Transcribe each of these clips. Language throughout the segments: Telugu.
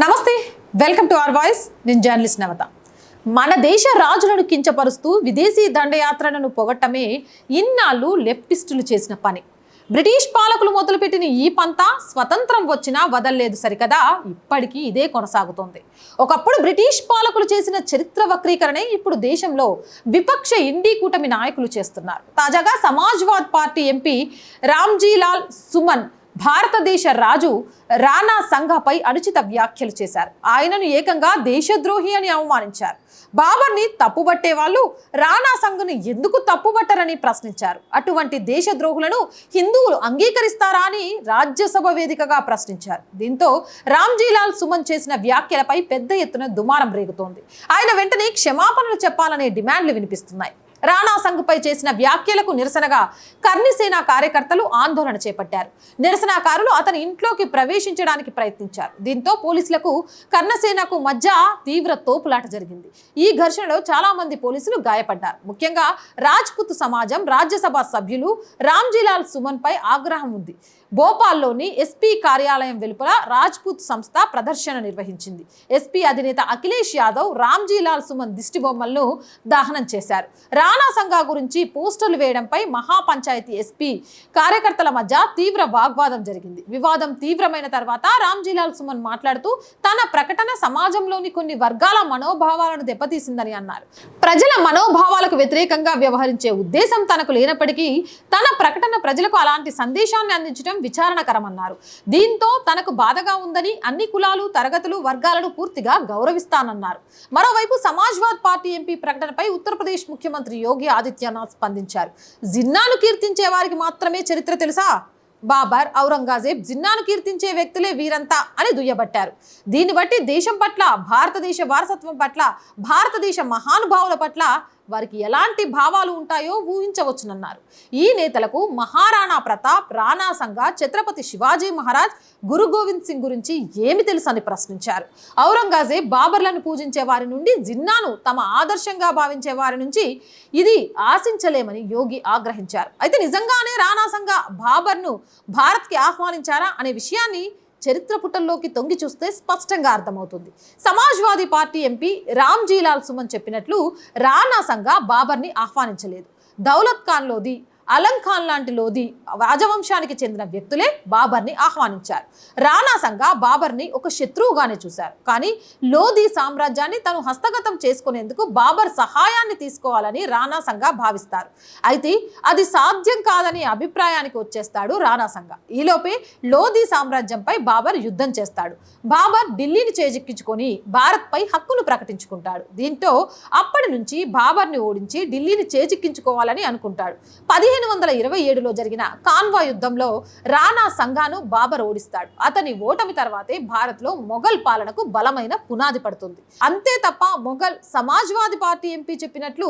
నమస్తే వెల్కమ్ టు అవర్ వాయిస్. నేను జర్నలిస్ట్ నవత. మన దేశ రాజులను కించపరుస్తూ విదేశీ దండయాత్రలను పొగట్టమే ఇన్నాళ్ళు లెఫ్టిస్టులు చేసిన పని. బ్రిటిష్ పాలకులు మొదలుపెట్టిన ఈ పంత స్వతంత్రం వచ్చినా వదల్లేదు సరికదా ఇప్పటికీ ఇదే కొనసాగుతోంది. ఒకప్పుడు బ్రిటిష్ పాలకులు చేసిన చరిత్ర వక్రీకరణే ఇప్పుడు దేశంలో విపక్ష ఇండీ కూటమి నాయకులు చేస్తున్నారు. తాజాగా సమాజ్వాద్ పార్టీ ఎంపీ రామ్జీలాల్ సుమన్ భారతదేశ రాజు రాణా సంఘపై అనుచిత వ్యాఖ్యలు చేశారు. ఆయనను ఏకంగా దేశద్రోహి అని అవమానించారు. బాబర్ని తప్పుబట్టే వాళ్ళు రాణా సంఘను ఎందుకు తప్పుబట్టరని ప్రశ్నించారు. అటువంటి దేశద్రోహులను హిందువులు అంగీకరిస్తారా అని రాజ్యసభ వేదికగా ప్రశ్నించారు. దీంతో రామ్జీలాల్ సుమన్ చేసిన వ్యాఖ్యలపై పెద్ద ఎత్తున దుమారం రేగుతోంది. ఆయన వెంటనే క్షమాపణలు చెప్పాలనే డిమాండ్లు వినిపిస్తున్నాయి. రాణా సంఘ్పై చేసిన వ్యాఖ్యలకు నిరసనగా కర్ణిసేన కార్యకర్తలు ఆందోళన చేపట్టారు. నిరసనకారులు అతని ఇంట్లోకి ప్రవేశించడానికి ప్రయత్నించారు. దీంతో పోలీసులకు కర్ణసేనకు మధ్య తీవ్ర తోపులాట జరిగింది. ఈ ఘర్షణలో చాలా మంది పోలీసులు గాయపడ్డారు. ముఖ్యంగా రాజ్పుత్ సమాజం రాజ్యసభ సభ్యులు రామ్జీలాల్ సుమన్ పై ఆగ్రహం ఉంది. భోపాల్లోని ఎస్పీ కార్యాలయం వెలుపల రాజ్పుత్ సంస్థ ప్రదర్శన నిర్వహించింది. ఎస్పీ అధినేత అఖిలేష్ యాదవ్ రామ్జీలాల్ సుమన్ దిష్టిబొమ్మలను దహనం చేశారు. కిరాణా సంఘా గురించి పోస్టర్లు వేయడంపై మహాపంచాయతీ ఎస్పీ కార్యకర్తల మధ్య తీవ్ర వాగ్వాదం జరిగింది. వివాదం తీవ్రమైన తర్వాత రామ్జీలాల్ సుమన్ మాట్లాడుతూ తన ప్రకటన సమాజంలోని కొన్ని వర్గాల మనోభావాలను దెబ్బతీసిందని అన్నారు. ప్రజల మనోభావాలకు వ్యతిరేకంగా వ్యవహరించే ఉద్దేశం తనకు లేనప్పటికీ తన ప్రకటన ప్రజలకు అలాంటి సందేశాన్ని అందించడం విచారణకరమన్నారు. దీంతో తనకు బాధగా ఉందని అన్ని కులాలు తరగతులు వర్గాలను పూర్తిగా గౌరవిస్తానన్నారు. మరోవైపు సమాజ్వాద్ పార్టీ ఎంపీ ప్రకటనపై ఉత్తరప్రదేశ్ ముఖ్యమంత్రి యోగి ఆదిత్యనాథ్ స్పందించారు. జిన్నాను కీర్తించే వారికి మాత్రమే చరిత్ర తెలుసా? బాబర్ ఔరంగజేబ్ జిన్నాను కీర్తించే వ్యక్తులే వీరంతా అని దుయ్యబట్టారు. దీన్ని బట్టి దేశం పట్ల భారతదేశ వారసత్వం పట్ల భారతదేశ మహానుభావుల పట్ల వారికి ఎలాంటి భావాలు ఉంటాయో ఊహించవచ్చునన్నారు. ఈ నేతలకు మహారాణా ప్రతాప్ రాణా సంఘ ఛత్రపతి శివాజీ మహారాజ్ గురు గోవింద్ సింగ్ గురించి ఏమి తెలుసు అని ప్రశ్నించారు. ఔరంగజేబ్ బాబర్లను పూజించే వారి నుండి జిన్నాను తమ ఆదర్శంగా భావించే వారి నుంచి ఇది ఆశించలేమని యోగి ఆగ్రహించారు. అయితే నిజంగానే రాణా సంఘ బాబర్ను భారత్కి ఆహ్వానించారా అనే విషయాన్ని చరిత్ర పుటల్లోకి తొంగి చూస్తే స్పష్టంగా అర్థమవుతుంది. సమాజ్వాదీ పార్టీ ఎంపీ రామ్జీలాల్ సుమన్ చెప్పినట్లు రానా సంఘ బాబర్ని ఆహ్వానించలేదు. దౌలత్ ఖాన్ అలంఖాన్ లాంటి లోధి రాజవంశానికి చెందిన వ్యక్తులే బాబర్ని ఆహ్వానించారు. రాణా సంఘ బాబర్ని ఒక శత్రువుగానే చూశారు. కానీ లోధి సామ్రాజ్యాన్ని తను హస్తగతం చేసుకునేందుకు బాబర్ సహాయాన్ని తీసుకోవాలని రాణా భావిస్తారు. అయితే అది సాధ్యం కాదనే అభిప్రాయానికి వచ్చేస్తాడు రాణా సంఘ. ఈలోపే లోధి సామ్రాజ్యంపై బాబర్ యుద్ధం చేస్తాడు. బాబర్ ఢిల్లీని చేజిక్కించుకొని భారత్పై హక్కును ప్రకటించుకుంటాడు. దీంతో అప్పటి నుంచి బాబర్ని ఓడించి ఢిల్లీని చేజిక్కించుకోవాలని అనుకుంటాడు. పదిహేను వందల ఇరవై ఏడులో జరిగిన కాన్వా యుద్ధంలో రాణా సంఘాను బాబర్ ఓడిస్తాడు. అతని ఓటమి తర్వాతే భారత్లో మొఘల్ పాలనకు బలమైన పునాది పడుతుంది. అంతే తప్ప మొఘల్ సమాజ్వాది పార్టీ ఎంపీ చెప్పినట్లు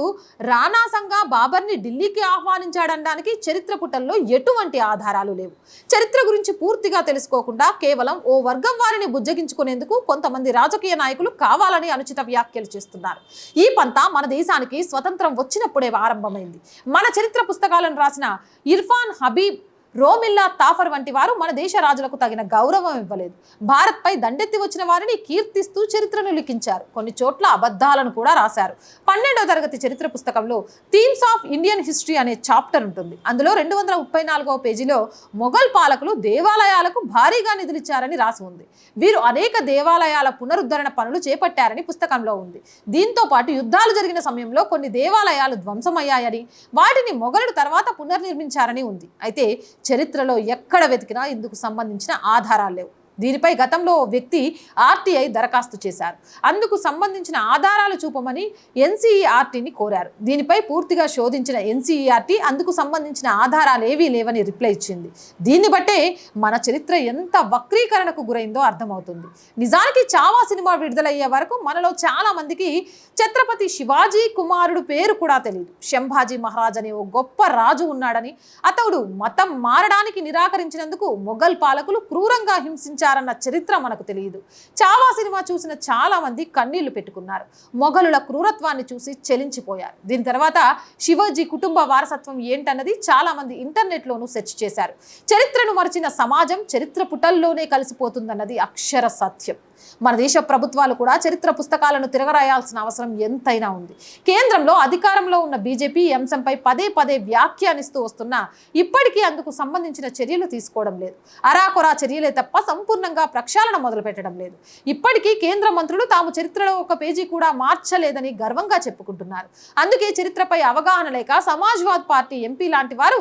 రాణా సంఘ బాబర్ని ఢిల్లీకి ఆహ్వానించాడనడానికి చరిత్ర పుటల్లో ఎటువంటి ఆధారాలు లేవు. చరిత్ర గురించి పూర్తిగా తెలుసుకోకుండా కేవలం ఓ వర్గం వారిని బుజ్జగించుకునేందుకు కొంతమంది రాజకీయ నాయకులు కావాలని అనుచిత వ్యాఖ్యలు చేస్తున్నారు. ఈ పంత మన దేశానికి స్వతంత్రం వచ్చినప్పుడే ఆరంభమైంది. మన చరిత్ర పుస్తకాలను రాసిన ఇర్ఫాన్ హబీబ్ రోమిల్లా తాఫర్ వంటి వారు మన దేశ రాజులకు తగిన గౌరవం ఇవ్వలేదు. భారత్పై దండెత్తి వచ్చిన వారిని కీర్తిస్తూ చరిత్రను లిఖించారు. కొన్ని చోట్ల అబద్ధాలను కూడా రాశారు. పన్నెండవ తరగతి చరిత్ర పుస్తకంలో థీమ్స్ ఆఫ్ ఇండియన్ హిస్టరీ అనే చాప్టర్ ఉంటుంది. అందులో రెండు వందల ముప్పై నాలుగవ పేజీలో మొఘల్ పాలకులు దేవాలయాలకు భారీగా నిధులిచ్చారని రాసి ఉంది. వీరు అనేక దేవాలయాల పునరుద్ధరణ పనులు చేపట్టారని పుస్తకంలో ఉంది. దీంతో పాటు యుద్ధాలు జరిగిన సమయంలో కొన్ని దేవాలయాలు ధ్వంసమయ్యాయని వాటిని మొఘలుడు తర్వాత పునర్నిర్మించారని ఉంది. అయితే చరిత్రలో ఎక్కడ వెతికినా ఇందుకు సంబంధించిన ఆధారాలు లేవు. దీనిపై గతంలో ఓ వ్యక్తి ఆర్టీఐ దరఖాస్తు చేశారు. అందుకు సంబంధించిన ఆధారాలు చూపమని ఎన్సీఈఆర్టీని కోరారు. దీనిపై పూర్తిగా శోధించిన ఎన్సీఈఆర్టీ అందుకు సంబంధించిన ఆధారాలు ఏవీ లేవని రిప్లై ఇచ్చింది. దీన్ని బట్టే మన చరిత్ర ఎంత వక్రీకరణకు గురైందో అర్థమవుతుంది. నిజానికి చావా సినిమా విడుదలయ్యే వరకు మనలో చాలా మందికి ఛత్రపతి శివాజీ కుమారుడు పేరు కూడా తెలియదు శంభాజీ మహారాజ్ అనే ఓ గొప్ప రాజు ఉన్నాడని అతడు మతం మారడానికి నిరాకరించినందుకు మొఘల్ పాలకులు క్రూరంగా హింసించారు. చేశారన్న చరిత్ర మనకు తెలియదు. చావా సినిమా చూసిన చాలా మంది కన్నీళ్ళు పెట్టుకున్నారు. మొఘలుల క్రూరత్వాన్ని చూసి చెలించిపోయారు. దీని తర్వాత శివాజీ కుటుంబ వారసత్వం ఏంటన్నది చాలా మంది ఇంటర్నెట్లోనూ సెర్చ్ చేశారు. చరిత్రను మరిచిన సమాజం చరిత్ర పుటల్లోనే కలిసిపోతుందన్నది అక్షర సత్యం. మన దేశ ప్రభుత్వాలు కూడా చరిత్ర పుస్తకాలను తిరగరాయాల్సిన అవసరం ఎంతైనా ఉంది. కేంద్రంలో అధికారంలో ఉన్న బీజేపీ ఈ అంశంపై పదే పదే వ్యాఖ్యానిస్తూ వస్తున్నా ఇప్పటికీ అందుకు సంబంధించిన చర్యలు తీసుకోవడం లేదు. అరాకొరా చర్యలే తప్ప సంపూర్ణ సంపూర్ణంగా ప్రక్షాళన మొదలు పెట్టడం లేదు. ఇప్పటికీ కేంద్ర మంత్రులు తాము చరిత్రలో ఒక పేజీ కూడా మార్చలేదని గర్వంగా చెప్పుకుంటున్నారు. అందుకే చరిత్రపై అవగాహన లేక సమాజ్వాద్ పార్టీ ఎంపీ లాంటి వారు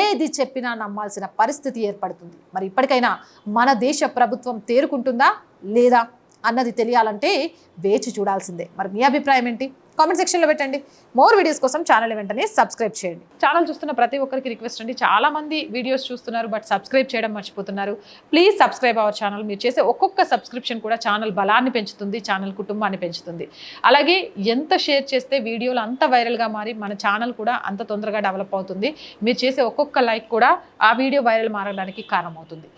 ఏది చెప్పినా నమ్మాల్సిన పరిస్థితి ఏర్పడుతుంది. మరి ఇప్పటికైనా మన దేశ ప్రభుత్వం తేరుకుంటుందా లేదా అన్నది తెలియాలంటే వేచి చూడాల్సిందే. మరి మీ అభిప్రాయం ఏంటి? కామెంట్ సెక్షన్లో పెట్టండి. మోర్ వీడియోస్ కోసం ఛానల్ వెంటనే సబ్స్క్రైబ్ చేయండి. ఛానల్ చూస్తున్న ప్రతి ఒక్కరికి రిక్వెస్ట్ అండి. చాలా మంది వీడియోస్ చూస్తున్నారు బట్ సబ్స్క్రైబ్ చేయడం మర్చిపోతున్నారు. ప్లీజ్ సబ్స్క్రైబ్ అవర్ ఛానల్ మీరు చేసే ఒక్కొక్క సబ్స్క్రిప్షన్ కూడా ఛానల్ బలాన్ని పెంచుతుంది ఛానల్ కుటుంబాన్ని పెంచుతుంది. అలాగే ఎంత షేర్ చేస్తే వీడియోలు అంత వైరల్గా మారి మన ఛానల్ కూడా అంత తొందరగా డెవలప్ అవుతుంది. మీరు చేసే ఒక్కొక్క లైక్ కూడా ఆ వీడియో వైరల్ మారడానికి కారణమవుతుంది.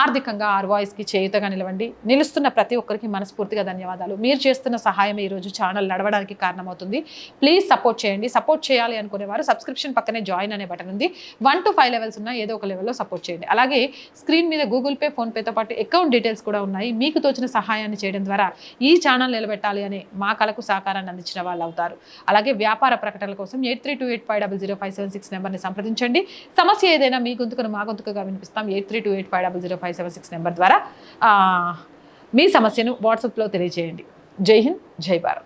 ఆర్థికంగా ఆర్ వాయిస్కి చేయుతగా నిలవండి. నిలుస్తున్న ప్రతి ఒక్కరికి మనస్ఫూర్తిగా ధన్యవాదాలు. మీరు చేస్తున్న సహాయం ఈరోజు ఛానల్ నడవడానికి కారణం కారణమవుతుంది ప్లీజ్ సపోర్ట్ చేయండి. సపోర్ట్ చేయాలి అనుకునేవారు సబ్స్క్రిప్షన్ పక్కనే జాయిన్ అనే బటన్ ఉంది. వన్ టు ఫైవ్ లెవెల్స్ ఉన్న ఏదో ఒక లెవెల్లో సపోర్ట్ చేయండి. అలాగే స్క్రీన్ మీద గూగుల్ పే ఫోన్పేతో పాటు అకౌంట్ డీటెయిల్స్ కూడా ఉన్నాయి. మీకు తోచిన సహాయాన్ని చేయడం ద్వారా ఈ ఛానల్ నిలబెట్టాలి అనే మా కళకు సహకారాన్ని అందించిన వాళ్ళు అవుతారు. అలాగే వ్యాపార ప్రకటనల కోసం eight three two eight five double zero five seven six నెంబర్ని సంప్రదించండి. సమస్య ఏదైనా మీ గొంతుకను మా గొంతుకగా వినిపిస్తాం. Eight three two eight five double zero five seven six number ద్వారా మీ సమస్యను వాట్సాప్లో తెలియజేయండి. జై హింద్ జై భారత్.